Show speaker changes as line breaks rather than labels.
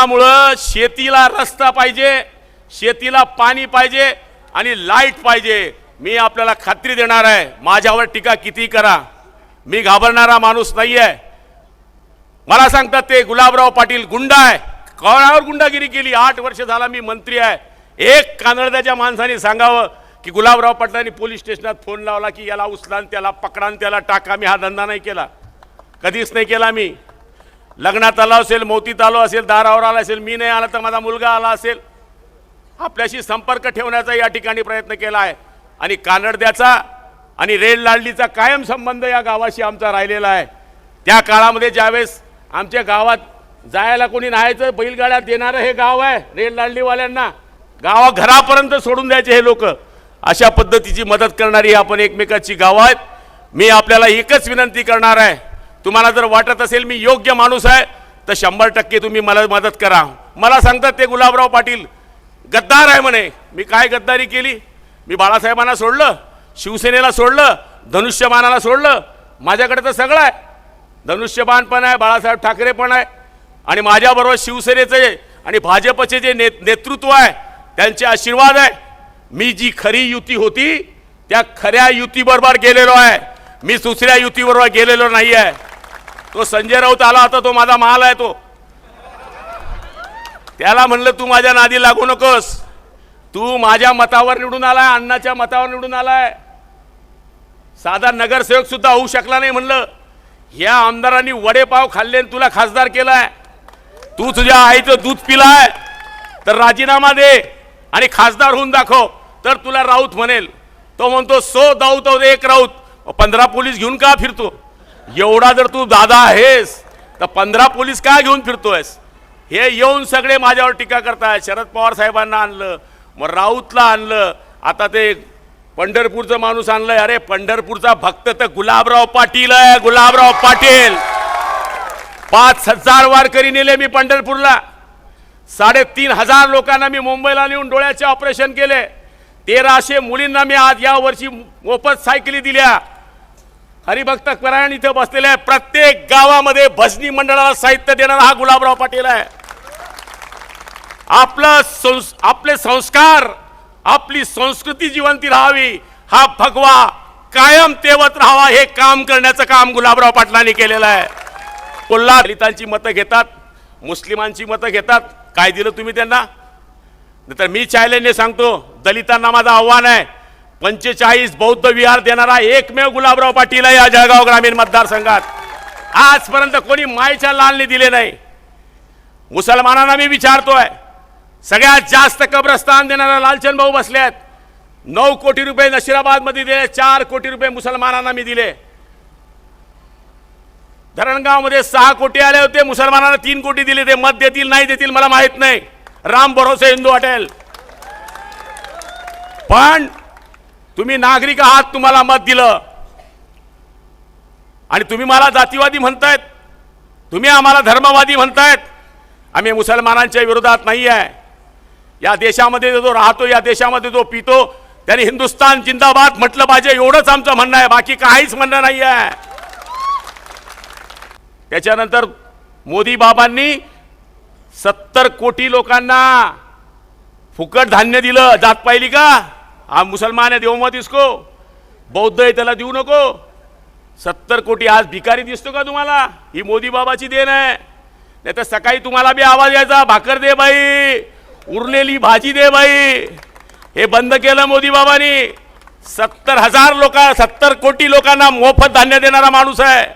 त्यामुळं शेतीला रस्ता पाहिजे शेतीला पाणी पाहिजे आणि लाइट पाहिजे. मी आपल्याला खात्री देणार आहे माझ्यावर टीका किती करा. मी घाबरणारा माणूस नाही आहे मला सांगतात ते गुलाबराव पाटील गुंडा आहे. कोणावर गुंडागिरी केली. आठ वर्ष झाला मी मंत्री आहे. एक कानडद्याच्या माणसाने सांगावं की गुलाबराव पाटलांनी पोलीस स्टेशनात फोन लावला की याला उचलान त्याला पकडान त्याला टाका. मी हा धंदा नाही केला. कधीच नाही केला मी. लग्नात आला असेल मोतीत आलो असेल दारावर आला असेल मी नाही आला तर माझा मुलगा आला असेल. आपल्याशी संपर्क ठेवण्याचा या ठिकाणी प्रयत्न केला आहे. आणि कानडद्याचा आणि रेड लाडलीचा कायम संबंध या गावाशी आमचा राहिलेला आहे. त्या काळामध्ये ज्यावेळेस आमच्या गावात जायला कोणी न्हायचं बैलगाड्या देणारं हे गाव आहे रेड लाडलीवाल्यांना गावा घरापर्यंत सोडून द्यायचे हे लोक. अशा पद्धतीची मदत करणारी आपण एकमेकाची गावं आहेत. मी आपल्याला एकच विनंती करणार आहे तुम्हाला जर वाटत असेल मी योग्य माणूस आहे तर शंभर टक्के तुम्ही मला मदत करा. मला सांगतात ते गुलाबराव पाटील गद्दार आहे म्हणे. मी काय गद्दारी केली? मी बाळासाहेबांना सोडलं शिवसेनेला सोडलं धनुष्यबाणाला सोडलं. माझ्याकडे तर सगळं आहे. धनुष्यबाण पण आहे बाळासाहेब ठाकरे पण आहे. आणि माझ्याबरोबर शिवसेनेचे आणि भाजपचे जे ने नेतृत्व आहे त्यांचे आशीर्वाद आहे. मी जी खरी युती होती त्या खऱ्या युतीबरोबर गेलेलो आहे. मी दुसऱ्या युतीबरोबर गेलेलो नाही आहे तो संजय राऊत आला होता तो माझा माल आहे तो. त्याला म्हणलं तू माझ्या नादी लागू नकोस. तू माझ्या मतावर निवडून आलाय अण्णाच्या मतावर निवडून आलाय. साधा नगरसेवक सुद्धा होऊ शकला नाही म्हणलं. ह्या आमदारांनी वडेपाव खाल्ले आणि तुला खासदार केलाय. तू तुझ्या आईचं दूध पिलाय. तर राजीनामा दे आणि खासदार होऊन दाखव. तर तुला राऊत म्हणेल. तो म्हणतो सो दाऊत एक राऊत. पंधरा पोलीस घेऊन का फिरतो? एवढा जर तू दादा आहेस तर पंधरा पोलीस काय घेऊन फिरतोयस? हे येऊन सगळे माझ्यावर टीका करतायत. शरद पवार साहेबांना आणलं मग राऊतला आणलं आता ते पंढरपूरचं माणूस आणलंय. अरे पंढरपूरचा भक्त तर गुलाबराव पाटील आहे गुलाबराव पाटील. पाच हजार वारकरी नेले मी पंढरपूरला. साडेतीन हजार लोकांना मी मुंबईला नेऊन डोळ्याचे ऑपरेशन केले. तेराशे मुलींना मी आज या वर्षी मोफत सायकली दिल्या. हरिभक्त परायण इथं बसलेले आहे प्रत्येक गावामध्ये भजनी मंडळाला साहित्य देणारा हा गुलाबराव पाटील आहे. आपलं संस आपले संस्कार आपली संस्कृती जिवंती राहावी हा भगवा कायम तेवत राहावा हे काम करण्याचं काम गुलाबराव पाटलांनी केलेलं आहे. कोल्हा दलितांची मतं घेतात मुस्लिमांची मतं घेतात. काय दिलं तुम्ही त्यांना? तर मी चॅलेंजने सांगतो दलितांना माझं आव्हान आहे पंचेचाळीस बौद्ध विहार देणारा एकमेव गुलाबराव पाटील आहे या जळगाव ग्रामीण मतदारसंघात. आजपर्यंत कोणी मायच्या लालने दिले नाही. मुसलमानांना मी विचारतोय सगळ्यात जास्त कब्रस्तान देणारा लालचंद भाऊ बसले आहेत. नऊ कोटी रुपये नशिराबादमध्ये दिले चार कोटी रुपये मुसलमानांना मी दिले. धरणगावमध्ये सहा कोटी आले होते मुसलमानांना तीन कोटी दिले ते मत देतील नाही देतील मला माहीत नाही. राम भरोसे हिंदू हॉटेल. पण तुम्ही नागरिक आहात तुम्हाला मत दिलं. आणि तुम्ही मला जातीवादी म्हणतायत. तुम्ही आम्हाला धर्मवादी म्हणतायत. आम्ही मुसलमानांच्या विरोधात नाही आहे या देशामध्ये जो राहतो या देशामध्ये जो पितो त्याने हिंदुस्तान जिंदाबाद म्हटलं पाहिजे. एवढंच आमचं म्हणणं आहे. बाकी काहीच म्हणणं नाही आहे त्याच्यानंतर मोदी बाबांनी सत्तर कोटी लोकांना फुकट धान्य दिलं. जात पाहिली का? हा मुसलमान आहे देव मत इसको। बौद्ध आहे त्याला देऊ नको। सत्तर कोटी आज भिकारी दिसतो का तुम्हाला? ही मोदी बाबाची देण आहे। नाही तर सकाळी तुम्हाला बी आवाज यायचा भाकर दे बाई उरलेली भाजी दे बाई। हे बंद केलं मोदी बाबांनी। सत्तर हजार लोक सत्तर कोटी लोकांना मोफत धान्य देणारा माणूस आहे।